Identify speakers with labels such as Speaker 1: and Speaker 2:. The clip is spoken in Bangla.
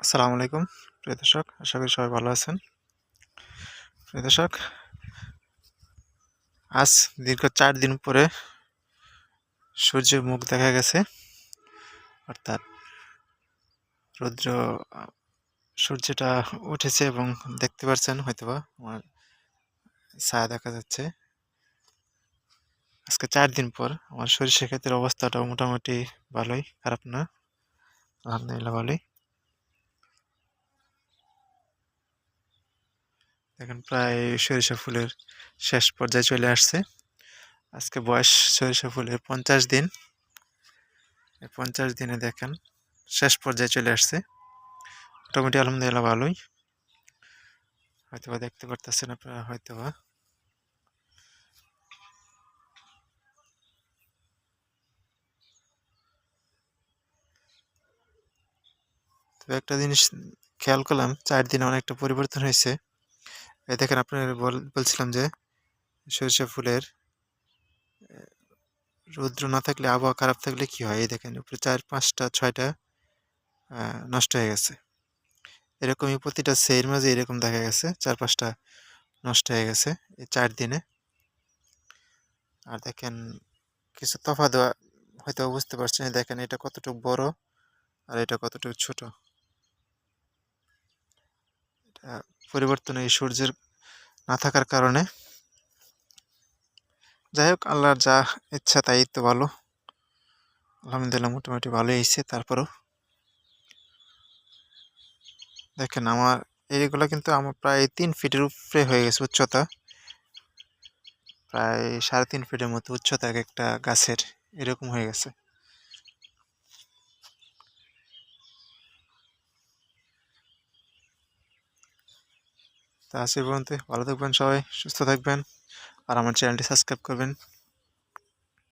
Speaker 1: আসসালামু আলাইকুম, প্রিয় দর্শক, আশা করি সবাই ভালো আছেন। প্রিয় দর্শক, আজ দীর্ঘ চার দিন পরে সূর্যের মুখ দেখা গেছে। অর্থাৎ রৌদ্র, সূর্যটা উঠেছে এবং দেখতে পাচ্ছেন হয়তোবা আমার ছায়া দেখা যাচ্ছে। আজকে চার দিন পর আমার সরিষা ক্ষেতের অবস্থাটা মোটামুটি ভালোই, খারাপ না। আলহামদুলিল্লাহ, ভালোই। দেখেন প্রায় সরিষা ফুলের শেষ পর্যায়ে চলে আসছে। আজকে বয়স সরিষা ফুলের পঞ্চাশ দিন। পঞ্চাশ দিনে দেখেন শেষ পর্যায়ে চলে আসছে। মোটামুটি আলহামদুলিল্লাহ ভালোই। হয়তোবা দেখতে পারতেছেন আপনারা, হয়তোবা। তবে একটা জিনিস খেয়াল করলাম, চার দিনে অনেকটা পরিবর্তন হয়েছে। এই দেখেন আপনার বলছিলাম যে সরিষা ফুলের রৌদ্র না থাকলে আবহাওয়া খারাপ থাকলে কি হয়? এই দেখেন উপরে চার, পাঁচটা, ছয়টা নষ্ট হয়ে গেছে। এরকমই প্রতিটা সের মাঝে এরকম দেখা গেছে, চার, পাঁচটা নষ্ট হয়ে গেছে এই চার দিনে। আর দেখেন কিছু তফাৎ হয়তো বুঝতে পারছেন, দেখেন এটা কতটুকু বড় আর এটা কতটুকু ছোট এটা পরিবর্তন এই সূর্যের না থাকার কারণে। যাই হোক, আল্লাহর যা ইচ্ছা তাই তো ভালো। আলহামদুলিল্লাহ মোটামুটি ভালোই এসেছে তারপরও দেখেন আমার এইগুলো কিন্তু আমার প্রায় তিন ফিটের উপরে হয়ে গেছে উচ্চতা। প্রায় সাড়ে তিন ফিটের মতো উচ্চতা এক একটা গাছের, এরকম হয়ে গেছে। তা আজকে পর্যন্ত ভালো থাকবেন সবাই সুস্থ থাকবেন আর আমার চ্যানেলটি সাবস্ক্রাইব করবেন।